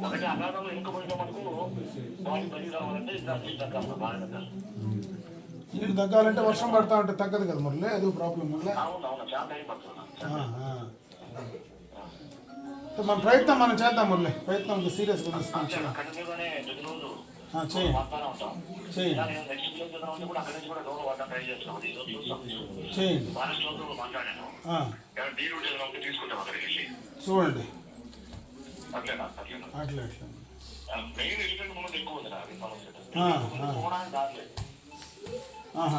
ఒకటి అగాధంలో ఇంకపోయిన మనకు బాడీ బలి రావాలంటే ఇలా తీసుకుంటాం బాగా తగ్గాలంటే వర్షం పడతా ఉంటే తగ్గదు కదా మురళి అది ప్రాబ్లం మురళి మన ప్రయత్నం మనం చేద్దాం మురళి ప్రయత్నం సీరియస్గా కంటిన్యూగానే ప్రతి రోజు చేయండి చూడండి. అట్లా అట్లా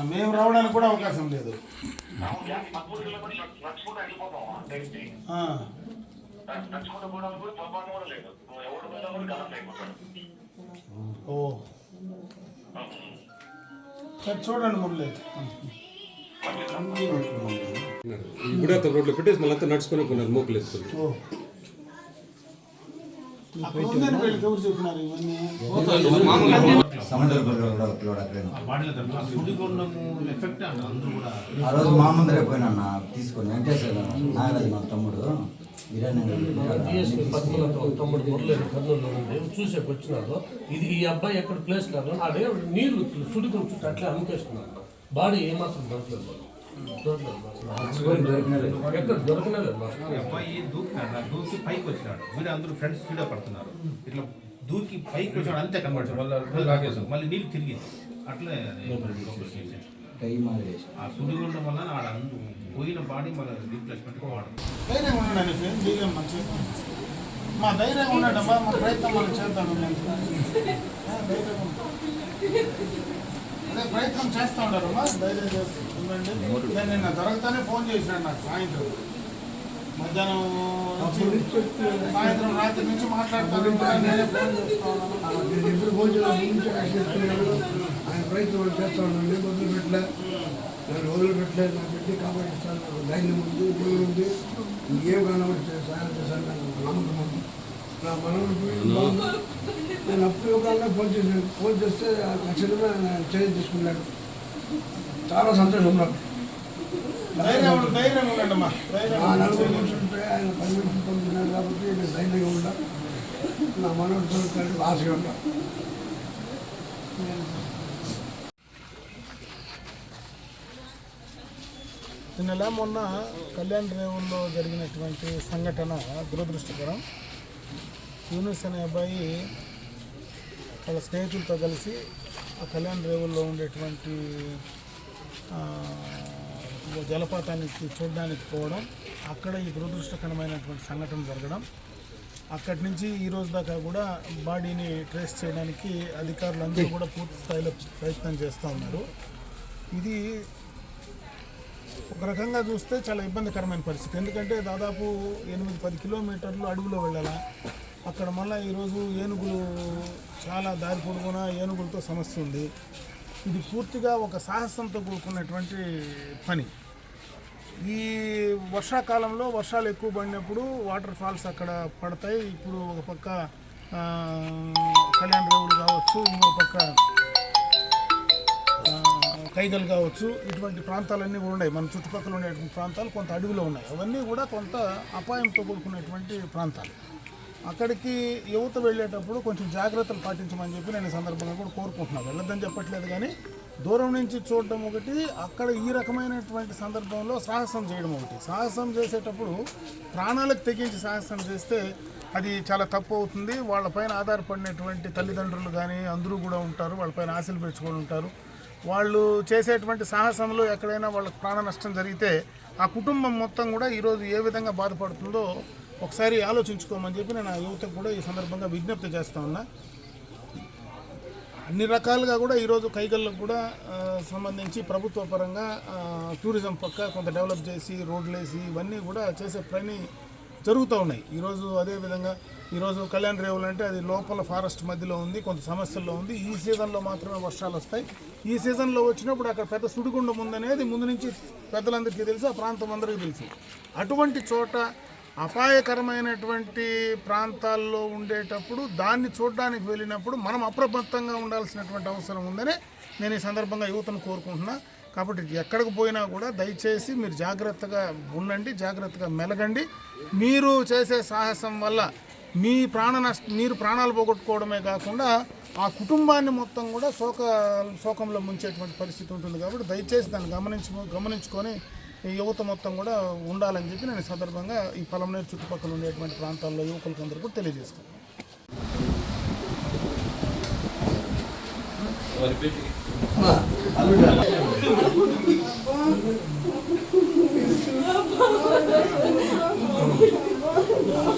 మేము రావడానికి కూడా అవకాశం లేదు. ఓ. చూడండి మురళి. గుడాత రోడ్లో పెట్టేసి మళ్ళీ అంతా నడుచుకొని పోయినారు మోకులు ఎత్తుకొని. ఆ రోజు మా ముందరే పోయినా తీసుకొని వెంకటేశ్వర నాగరాజు మా తమ్ముడు డిఎస్పీ బిర్యానీ పద్మనాథ్ వాళ్ళ తమ్ముడు మురళి కర్నూలులో ఉండి చూసే వచ్చినారు ఇది ఈ అబ్బాయి ఎక్కడ ప్లేస్ కాదు. ఆడే నీళ్ళు సుడికం చుట్టూ అట్లే అమ్మకేస్తున్నారు బాడీ ఏమాత్రం దొరకలేదు అబ్బాయి దూకినాడు నాకు దూకి పైకి వచ్చినాడు వీడు అందరూ ఫ్రెండ్స్ స్పీడ్ పడుతున్నారు ఇట్లా దూకి పైకి వచ్చాడు అంతే కనబడుతుంది మళ్ళీ నీళ్ళు తిరిగి అట్లే ఆ సుడిగుండం వల్ల ఆడ పోయిన బాడీ మళ్ళీ రీప్లేస్మెంట్ వాడు మా ధైర్యం ఉండడం మా ప్రయత్నం మనం చేద్దాం ధైర్యం అదే ప్రయత్నం చేస్తూ ధైర్యం చేస్తూ ఉండండి. నేను నిన్న దొరకతానే ఫోన్ చేసినాడు నాకు సాయంత్రం. మధ్యాహ్నం సాయంత్రం రాత్రి నుంచి మాట్లాడతాను. నేనే ఫోన్ ఎప్పుడు భోజనం ముందు చేస్తున్నాడు ఆయన ప్రయత్నం చేస్తా ఉన్నాను. నేను వదిలిపెట్టలే నన్ను వదిలిపెట్టలేదు నా బిడ్డ కాపాడిస్తాను నాకు ధైర్యం ఉంది దేవుడు ఉంది. ఇంకేం కనబడి సాయం చేశాను నాకు నమ్మకం ఉంది. నా మనవడు నేను అప్పుడు ఒక ఫోన్ చేశాను ఫోన్ చేస్తే ఖచ్చితంగా ఆయన చర్య తీసుకున్నాడు చాలా సంతోషం నాకు నా నలుగురు కూర్చుంటే ఆయన పది నిమిషాలు కాబట్టి నేను ధైర్యంగా ఉండ నా మనవడితో కలిసి ఆశగా ఉంటా నిన్నలా మొన్న కళ్యాణ్ రేవుల్లో జరిగినటువంటి సంఘటన దురదృష్టకరం. యూనిస్ అనే అబ్బాయి వాళ్ళ స్నేహితులతో కలిసి ఆ కళ్యాణ్ రేవుల్లో ఉండేటువంటి జలపాతానికి చూడడానికి పోవడం అక్కడ ఈ దురదృష్టకరమైనటువంటి సంఘటన జరగడం అక్కడి నుంచి ఈ రోజు దాకా కూడా బాడీని ట్రేస్ చేయడానికి అధికారులు అందరూ కూడా పూర్తి స్థాయిలో ప్రయత్నం చేస్తూ ఉన్నారు. ఇది ఒక రకంగా చూస్తే చాలా ఇబ్బందికరమైన పరిస్థితి. ఎందుకంటే దాదాపు ఎనిమిది పది కిలోమీటర్లు అడుగులో వెళ్ళాలా. అక్కడ మళ్ళీ ఈరోజు ఏనుగులు చాలా దారి పొడుగున ఏనుగులతో సమస్య ఉంది. ఇది పూర్తిగా ఒక సాహసంతో కూడుకున్నటువంటి పని. ఈ వర్షాకాలంలో వర్షాలు ఎక్కువ పడినప్పుడు వాటర్ ఫాల్స్ అక్కడ పడతాయి. ఇప్పుడు ఒక పక్క కళ్యాణ్ రేవులు కావచ్చు ఇంకో పక్క కైగలు కావచ్చు ఇటువంటి ప్రాంతాలన్నీ కూడా ఉన్నాయి. మన చుట్టుపక్కల ఉండేటువంటి ప్రాంతాలు కొంత అడవిలో ఉన్నాయి. అవన్నీ కూడా కొంత అపాయంతో కూడుకున్నటువంటి ప్రాంతాలు. అక్కడికి యువత వెళ్ళేటప్పుడు కొంచెం జాగ్రత్తలు పాటించమని చెప్పి నేను సందర్భంగా కూడా కోరుకుంటున్నాను వెళ్ళొద్దని చెప్పట్లేదు కానీ దూరం నుంచి చూడడం ఒకటి అక్కడ ఈ రకమైనటువంటి సందర్భంలో సాహసం చేయడం ఒకటి. సాహసం చేసేటప్పుడు ప్రాణాలకు తెగించి సాహసం చేస్తే అది చాలా తప్పు అవుతుంది. వాళ్ళపైన ఆధారపడినటువంటి తల్లిదండ్రులు కానీ అందరూ కూడా ఉంటారు. వాళ్ళపైన ఆశలు పెంచుకొని ఉంటారు. వాళ్ళు చేసేటువంటి సాహసంలో ఎక్కడైనా వాళ్ళకి ప్రాణ నష్టం జరిగితే ఆ కుటుంబం మొత్తం కూడా ఈరోజు ఏ విధంగా బాధపడుతుందో ఒకసారి ఆలోచించుకోమని చెప్పి నేను ఆ యువతకు కూడా ఈ సందర్భంగా విజ్ఞప్తి చేస్తా ఉన్నా. అన్ని రకాలుగా కూడా ఈరోజు కైగళ్ళకు కూడా సంబంధించి ప్రభుత్వ పరంగా టూరిజం పక్క కొంత డెవలప్ చేసి రోడ్లు వేసి ఇవన్నీ కూడా చేసే పని జరుగుతూ ఉన్నాయి. ఈరోజు అదేవిధంగా ఈరోజు కళ్యాణ్ రేవులు అంటే అది లోపల ఫారెస్ట్ మధ్యలో ఉంది కొంత సమస్యల్లో ఉంది. ఈ సీజన్లో మాత్రమే వర్షాలు వస్తాయి. ఈ సీజన్లో వచ్చినప్పుడు అక్కడ పెద్ద సుడిగుండం ఉందనేది ముందు నుంచి పెద్దలందరికీ తెలుసు ఆ ప్రాంతం అందరికీ తెలుసు. అటువంటి చోట అపాయకరమైనటువంటి ప్రాంతాల్లో ఉండేటప్పుడు దాన్ని చూడడానికి వెళ్ళినప్పుడు మనం అప్రమత్తంగా ఉండాల్సినటువంటి అవసరం ఉందని నేను ఈ సందర్భంగా యువతను కోరుకుంటున్నా. కాబట్టి ఎక్కడికి పోయినా కూడా దయచేసి మీరు జాగ్రత్తగా ఉండండి జాగ్రత్తగా మెలగండి. మీరు చేసే సాహసం వల్ల మీ ప్రాణ నష్ట మీరు ప్రాణాలు పోగొట్టుకోవడమే కాకుండా ఆ కుటుంబాన్ని మొత్తం కూడా శోక శోకంలో ముంచేటువంటి పరిస్థితి ఉంటుంది కాబట్టి దయచేసి దాన్ని గమనించు గమనించుకొని యువత మొత్తం కూడా ఉండాలని చెప్పి నేను సందర్భంగా ఈ పలమనేరు చుట్టుపక్కల ఉండేటువంటి ప్రాంతాల్లో యువకులకు అందరూ కూడా తెలియజేస్తాను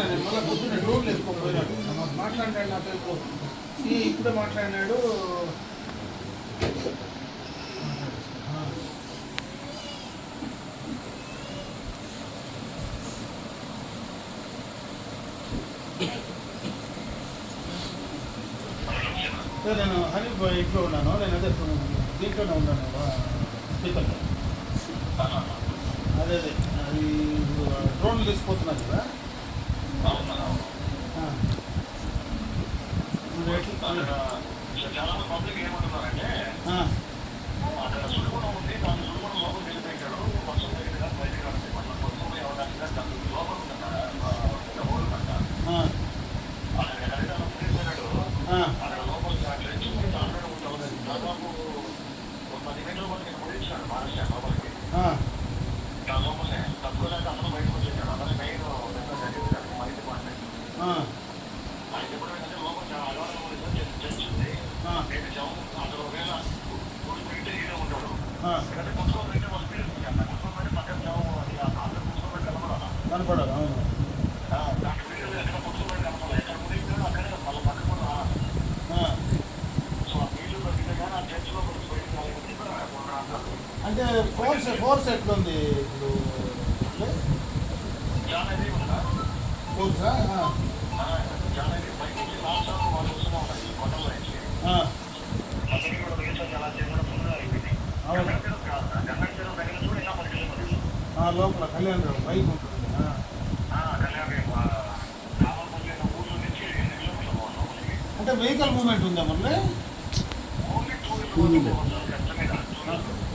నేను మళ్ళీ పొద్దున్న రోడ్లు వేసుకోకపోయినాడు మాట్లాడినాడు ఇప్పుడు ఈ ఇప్పుడే మాట్లాడినాడు నేను హనీ ఇంట్లో ఉన్నాను నేను అదే దీంట్లోనే ఉన్నాను స్పీకర్లో అదే అదే. అది డ్రోన్లు తీసుకుపోతున్నారు కదా? పబ్లిక్ ఏమంటున్నారంటే. అక్కడ సుడిగుండం ఉంది దాని సుడిగుండం లోపల వెళ్ళిపోయాడు వర్షం దగ్గర బయటకు రావాలి మన కోసం ఎవరికి దాని లోపల. అక్కడ వెళ్ళిపోయాడు ఆ. అక్కడ లోపల ట్రెంచ్ దాంట్లో ఉంటుంది దాదాపు ఒక పది మీటర్ల వరకు నేను ముడించాడు మహారాష్ట్ర లోపలికి. కనపడాలి అవును. దాని వీడియోలో ఎక్కడ పుస్తకం పెట్టి కనపడాలి ఎక్కడ మునిగిపోయాడో అక్కడే వాళ్ళ పక్కన కూడా రావాలి. ఆ. సో ఆ వీడియో దొరికితే కానీ ఆ చర్చ్లో కొంచెం బయటకు రాలేదు అంటారు అంటే ఫోర్స్ ఫోర్స్ ఎట్లుంది ఇప్పుడు చాలా ఇది ఉందా ఫోర్సా ఆ. చాలా ఇది బయట నుంచి లాస్ట్ వాళ్ళు వస్తూనే ఉంటాయి ఈ కొండల్లో నుంచి ఆ. అతనికి కూడా మిగతా చాలా చేయడం ఫుల్గా అయిపోయింది అవును. గంగం కాదు గంగం చెరువు దగ్గర చూడ ఇంకా పది కిలోమీటర్లు ఆ, లోపల కళ్యాణ్ బైక్ ఉంటుంది. అంటే వెహికల్ మూమెంట్ ఉందా మళ్ళీ ఓన్లీ టూ వీలర్ పోవాలి సార్, కష్టం మీద.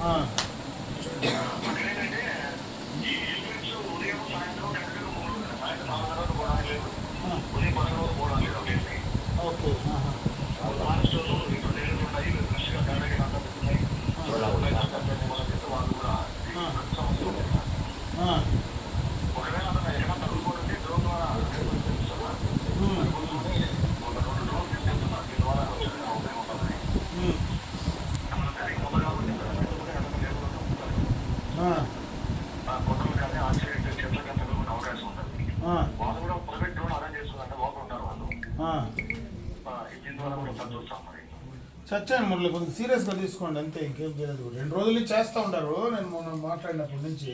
ఆ. అక్కడ ఏంటంటే ఈ ఈవెంట్స్ ఉదయం సాయంత్రం రెండు వేల మూడు వందలు. సాయంత్రం నాలుగు తర్వాత పోవడానికి లేదు ఉదయం పదకొండు వరకు పోవడానికి లేదు ఒకటి ఓకే ఆహా. మహారాష్ట్రలో ఇప్పుడు నీళ్ళు ఉన్నాయి ఫ్రెష్గా గాడకి అంతా పెట్టున్నాయి ఉన్నాయి నాటకాలు వాళ్ళ చేత వాళ్ళు కూడా ఈ సమస్య ఉంది. ఆ. ఒకవేళ అతను ఎక్కడ తగ్గిపోతుంది డ్రోన్ ద్వారా తెలుస్తున్నా ఉమ్. ఒక రెండు డ్రోన్ తీసుకెళ్తున్నారు దీని ద్వారా వచ్చే ఉపయోగం ఉంటుంది ఉమ్. ఆ. ఆ కొండలు కానీ ఆశ్చర్య చెట్ల కానీ తగులుకునే అవకాశం ఉంటుంది ఆ. వాళ్ళు కూడా ప్రైవేట్ డ్రోన్ అరేంజ్ చేస్తుందంటే లోపల ఉన్నారు వాళ్ళు ఆ. ఆ, దీని ద్వారా కూడా ఒకసారి చూస్తాం మరి చచ్చాను మురళి కొద్దిగా సీరియస్గా తీసుకోండి అంతే ఇంకేం చేయలేదు. రెండు రోజులు చేస్తూ ఉంటారు నేను మొన్న మాట్లాడినప్పటి నుంచి.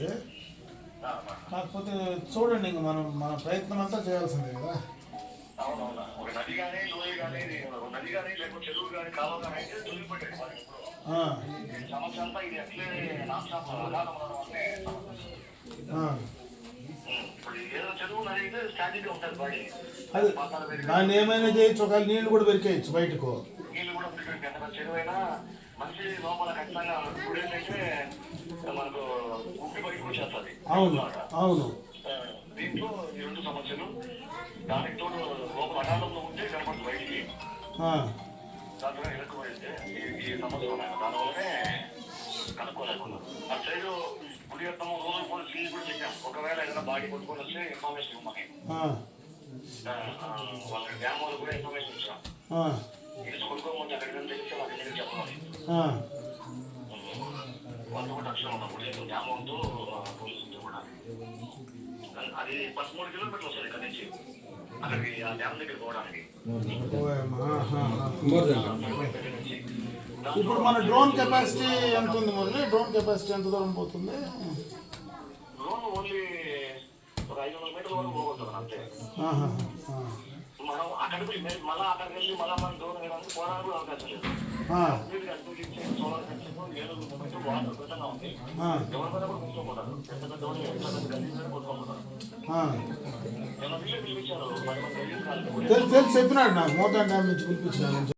కాకపోతే చూడండి ఇంక మనం మన ప్రయత్నం అంతా చేయాల్సిందే కదా. దాన్ని ఏమైనా చేయొచ్చు ఒకవేళ నీళ్ళు కూడా పెరికేయచ్చు బయటకు. నీళ్ళు కూడా పెరిగి ఎంత చెరువు అయినా మంచి లోపల ఖచ్చితంగా ఇప్పుడు ఏంటంటే మనకు ఉప్పి అవును అవును. దీంట్లో ఈ రెండు సమస్యలు. దానికి తోడు లోపల అగాధంలో ఉంటే కనపడుతుంది బయటికి. దాంట్లో ఇరుక్కుపోయింది ఈ ఈ సమస్య ఉన్నాయి. దానివల్లనే కనుక్కోలేకున్నాను ఆ సైడ్ గుడి యొక్క రోజు కూడా ఫీజు కూడా చెప్పాం ఒకవేళ ఏదైనా బాడీ కొట్టుకొని వస్తే ఇన్ఫర్మేషన్ ఇవ్వమని. ఆ, ఆ, ఆ, వాళ్ళ డ్యామ్ వాళ్ళు కూడా ఇన్ఫర్మేషన్ ఇచ్చాం. అది పదమూడు కిలోమీటర్లు వస్తుంది ఇక్కడ నుంచి అక్కడికి ఆ. డ్యామ్ దగ్గర పోవడానికి ఇప్పుడు మన డ్రోన్ కెపాసిటీ ఎంత ఉంది మురళి? డ్రోన్ కెపాసిటీ ఎంత దూరం పోతుంది? డ్రోన్ ఓన్లీ ఒక ఐదు వందల మీటర్ల వరకు పోగొడుతుంది అంతే. అక్కడికి వెళ్ళి మళ్ళీ అక్కడికి వెళ్ళి మళ్ళీ మనం వేయడానికి పోవడానికి కూడా అవకాశం లేదు అటు ఇచ్చే సోలార్ కనెక్షన్ ఏదో మూమెంట్ వాటర్ విధంగా ఉంది. ఎవరి మీద కూడా పెద్ద పెద్ద పెద్ద. నేను వీళ్ళు పిలిపించారు? పది తెలుసు చెప్పినాడు నాకు. మోతాన్ డ్యామ్ నుంచి పిలిపించినాను